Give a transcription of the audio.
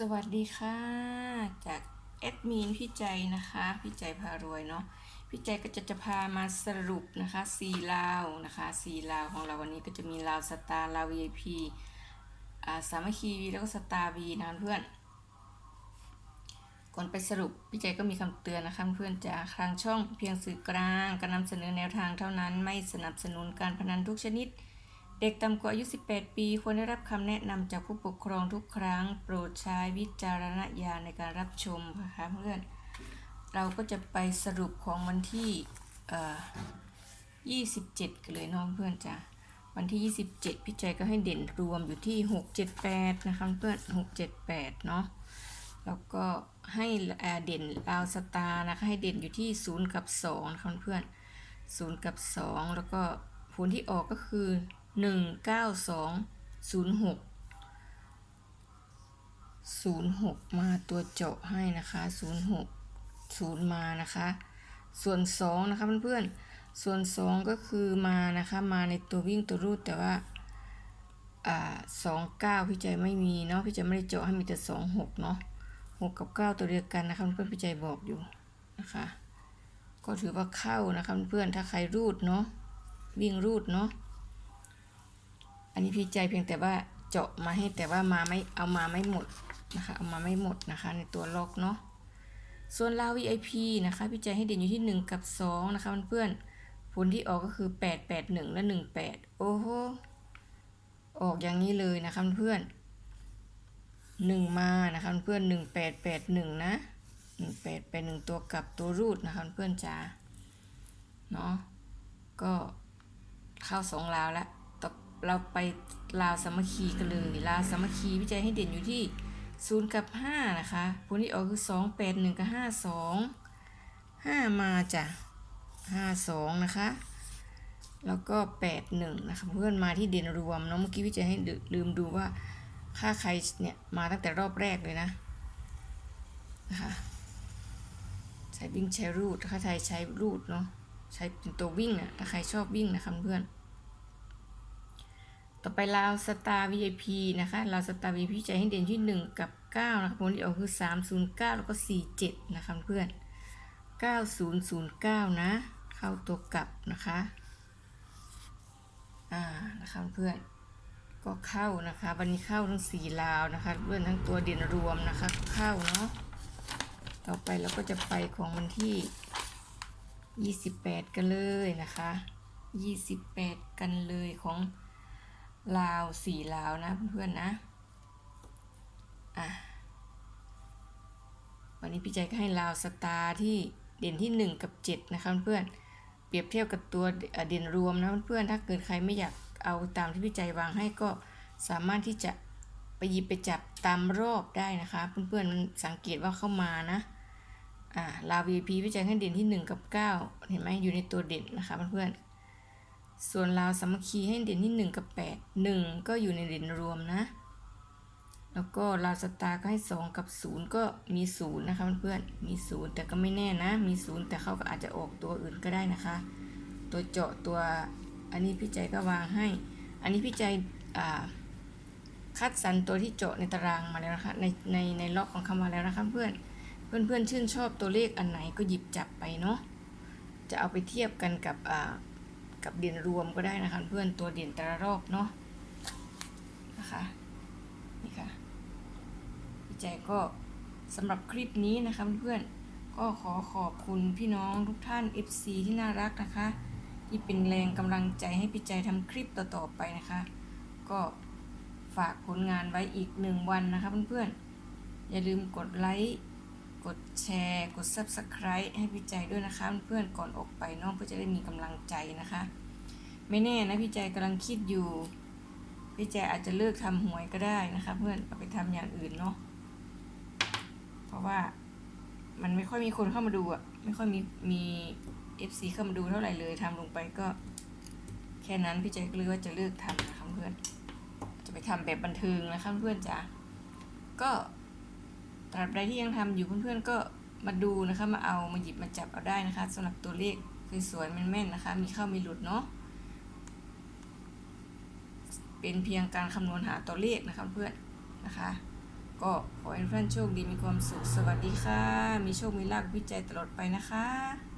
สวัสดีค่ะ จากแอดมินพี่ใจนะคะ พี่ใจพารวยเนาะพี่ใจก็จะจะพามาสรุปนะคะสี่ลาวนะคะสี่ลาวของเราวันนี้ก็จะมีลาวสตาร์ลาว VIP อ่าสามัคคีวีแล้วก็สตาร์วีนะเพื่อนก่อนไปสรุปพี่ใจก็มีคำเตือนนะคะเพื่อนจากทางช่องเพียงสื่อกลางการนำเสนอแนวทางเท่านั้น ไม่สนับสนุนการพนันทุกชนิด เด็กต่ำกว่าอายุ 18 ปี ควรได้รับคำแนะนำจากผู้ปกครองทุกครั้ง โปรดใช้วิจารณญาณในการรับชมนะคะเพื่อน เราก็จะไปสรุปของวันที่เอ่อ27 กันเลยน้องเพื่อนจ้ะ วันที่ 27 พี่ใจก็ให้เด่นรวมอยู่ที่ 678 นะคะเพื่อน 678 เนาะ แล้วก็ให้เอ่อเด่นลาวสตาร์นะคะ ให้เด่นอยู่ที่ 0 กับ2นะคะเพื่อน0กับ 2 แล้วก็ผลที่ออกก็คือ 1 9 2 0 6 06มาตัวเจาะให้นะคะ06 0มานะคะ ส่วน2นะคะเพื่อนๆส่วน2ก็คือมานะคะมาในตัววิ่งตัวรูดแต่ว่าอ่าสองเก้าพี่ใจไม่มีเนาะพี่ใจไม่ได้เจาะให้มีแต่สองหกเนาะหกกับเก้าตัวเดียวกันนะคะเพื่อนพี่ใจบอกอยู่นะคะก็ถือว่าเข้านะคะเพื่อนถ้าใครรูดเนาะวิ่งรูดเนาะ อันนี้พี่ใจเพียงแต่ว่าเจาะมาให้แต่ว่ามาไม่เอามาไม่หมดนะคะเอามาไม่หมดนะคะในตัวล็อกเนาะส่วนลาว VIP นะคะพี่ใจให้เด่นอยู่ที่ 1 กับ 2 นะคะเพื่อนๆผลที่ออกก็คือ 8 8 1 และ 1 8 โอ้โหออกอย่างนี้เลยนะคะเพื่อนหนึ่งมานะคะเพื่อนหนึ่งแปดแปดหนึ่งนะหนึ่งแปดแปดหนึ่งตัวกลับตัวรูดนะคะเพื่อนจ๋าเนาะก็เข้าสองลาวแล้ว เราไปลาวสามัคคีกันเลยลาวสามัคคีวิจัยให้เด่นอยู่ที่ศูนย์กับห้านะคะผลที่ออกคือสองแปดหนึ่งกับห้าสองห้ามาจ้ะห้าสองนะคะ แล้วก็แปดหนึ่งนะคะ เพื่อนมาที่เด่นรวมเนาะเมื่อกี้พี่จะให้ลืมดูว่าค่าใครเนี่ยมาตั้งแต่รอบแรกเลยนะนะคะใช้วิ่งใช้รูดถ้าใครใช้รูดเนาะใช้เป็นตัววิ่งอะถ้าใครชอบวิ่งนะคะเพื่อน ต่อไปลาวสตาร์ VIP นะคะลาวสตาร์ VIP ใจให้เด่นที่ 1 กับ 9 นะคะผลที่ออกคือ 309 แล้วก็ 47 นะคะเพื่อน 9009 นะ เข้าตัวกลับนะคะ อ่า นะคะเพื่อน ก็เข้านะคะวันนี้เข้าทั้งสี่ลาวนะคะเพื่อนทั้งตัวเด่นรวมนะคะ เข้าเนาะ ต่อไปเราก็จะไปของวันที่ 28 กันเลยนะคะ 28 กันเลยของ ลาวสี่ลาวนะเพื่อนๆนะอะวันนี้พี่ใจก็ให้ลาวสตาร์ที่เด่นที่ 1 กับ 7 นะคะเพื่อนเปรียบเทียบกับตัวเด่นรวมนะเพื่อนๆถ้าเกิดใครไม่อยากเอาตามที่พี่ใจวางให้ก็สามารถที่จะไปหยิบไปจับตามรอบได้นะคะ เพื่อนๆมันสังเกตว่าเข้ามานะอ่าลาว vip พี่ใจให้เด่นที่ 1 กับ 9 เห็นไหมอยู่ในตัวเด่นนะคะเพื่อนๆ ส่วนลาวสามัคคีให้เด่นที่ 1 กับ 8 1 ก็อยู่ในเด่นรวมนะ แล้วก็ลาวสตาร์ก็ให้ 2 กับ 0 ก็มี 0 นะคะเพื่อนๆมี 0 แต่ก็ไม่แน่นะ มี 0 แต่เขาก็อาจจะออกตัวอื่นก็ได้นะคะ ตัวเจาะตัวอันนี้พี่ใจก็วางให้ อันนี้พี่ใจคัดสรรตัวที่เจาะในตารางมาแล้วนะคะในในในล็อกของเขามาแล้วนะคะเพื่อนเพื่อนเพื่อนชื่นชอบตัวเลขอันไหนก็หยิบจับไปเนาะจะเอาไปเทียบกันกับอ่า กับเด่นรวมก็ได้นะคะ เพื่อนตัวเด่นแต่ละรอบเนาะนะคะนี่ค่ะพี่ใจก็สำหรับคลิปนี้นะคะเพื่อนก็ขอขอบคุณพี่น้องทุกท่าน FC ที่น่ารักนะคะ ที่เป็นแรงกำลังใจให้พี่ใจทำคลิปต่อๆไปนะคะ ก็ฝากผลงานไว้อีกหนึ่งวันนะคะเพื่อนๆอย่าลืมกดไลค์ กดแชร์ กด Subscribe ให้พี่ใจด้วยนะคะ เพื่อนๆก่อนออกไปน้องเพื่อจะได้มีกำลังใจนะคะ ไม่แน่นะพี่ใจกำลังคิดอยู่ พี่แจอาจจะเลิกทำหวยก็ได้นะคะ เพื่อนเอาไปทำอย่างอื่นเนาะเพราะว่ามันไม่ค่อยมีคนเข้ามาดูอะไม่ค่อยมีมีเอฟซีเข้ามาดูเท่าไหร่เลยทำลงไปก็แค่นั้นพี่แจก็เลยว่าจะเลิกทำนะคะเพื่อน จะไปทำแบบบันเทิงนะคะเพื่อนจ๋าก็ ตราบใดที่ยังทำอยู่เพื่อนๆก็มาดูนะคะมาเอามาหยิบมาจับเอาได้นะคะสำหรับตัวเลขคือสวยแม่นๆนะคะ มีเข้ามีหลุดเนาะเป็นเพียงการคำนวณหาตัวเลขนะคะเพื่อนนะคะ ก็ขอให้เพื่อนโชคดีมีความสุขสวัสดีค่ะ มีโชคมีลาภวิจัยตลอดไปนะคะ